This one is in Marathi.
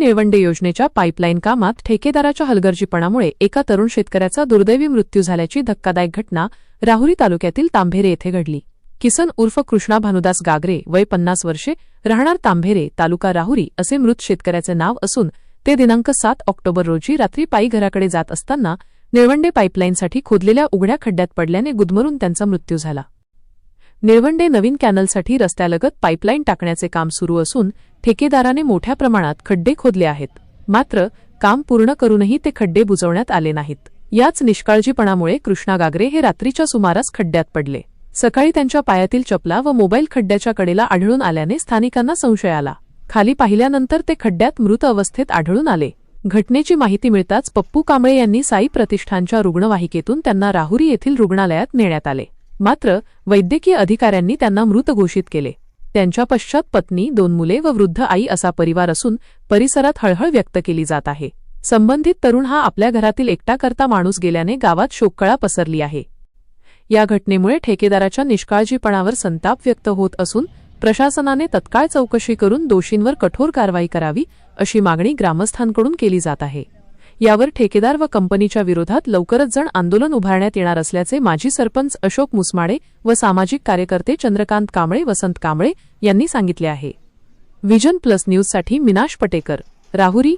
निळवंडे योजनेच्या पाईपलाईन कामात ठेकेदाराच्या हलगर्जीपणामुळे एका तरुण शेतकऱ्याचा दुर्दैवी मृत्यू झाल्याची धक्कादायक घटना राहुरी तालुक्यातील तांभेरे येथे घडली. किसन उर्फ कृष्णा भानुदास गागरे वय पन्नास वर्षे राहणार तांभेरे तालुका राहुरी असे मृत शेतकऱ्याचे नाव असून ते दिनांक सात ऑक्टोबर रोजी रात्री पायी घराकडे जात असताना निळवंडे पाईपलाईनसाठी खोदलेल्या उघड्या खड्ड्यात पडल्याने गुदमरून त्यांचा मृत्यू झाला. निळवंडे नवीन कॅनलसाठी रस्त्यालगत पाईपलाईन टाकण्याचे काम सुरू असून ठेकेदाराने मोठ्या प्रमाणात खड्डे खोदले आहेत. मात्र काम पूर्ण करूनही ते खड्डे बुजवण्यात आले नाहीत. याच निष्काळजीपणामुळे कृष्णा गागरे हे रात्रीच्या सुमारास खड्ड्यात पडले. सकाळी त्यांच्या पायातील चपला व मोबाईल खड्ड्याच्या कडेला आढळून आल्याने स्थानिकांना संशय आला. खाली पाहिल्यानंतर ते खड्ड्यात मृत अवस्थेत आढळून आले. घटनेची माहिती मिळताच पप्पू कांबळे यांनी साई प्रतिष्ठानच्या रुग्णवाहिकेतून त्यांना राहुरी येथील रुग्णालयात नेण्यात आले. मात्र वैद्यकीय अधिकाऱ्यांनी त्यांना मृत घोषित केले. त्यांच्या पश्चात पत्नी दोन मुले व वृद्ध आई असा परिवार असून परिसरात हळहळ व्यक्त केली जात आहे. संबंधित तरुण हा आपल्या घरातील एकटा करता माणूस गेल्याने गावात शोककळा पसरली आहे. या घटनेमुळे ठेकेदाराच्या निष्काळजीपणावर संताप व्यक्त होत असून प्रशासनाने तत्काळ चौकशी करून दोषींवर कठोर कारवाई करावी अशी मागणी ग्रामस्थांकडून केली जात आहे. यावर ठेकेदार व कंपनीच्या विरोधात लवकरच जण आंदोलन उभारण्यात येणार असल्याचे माजी सरपंच अशोक मुसमाडे व सामाजिक कार्यकर्ते चंद्रकांत कांबळे वसंत कांबळे यांनी सांगितले आहे. विजन प्लस न्यूजसाठी मिनाश पटेकर राहुरी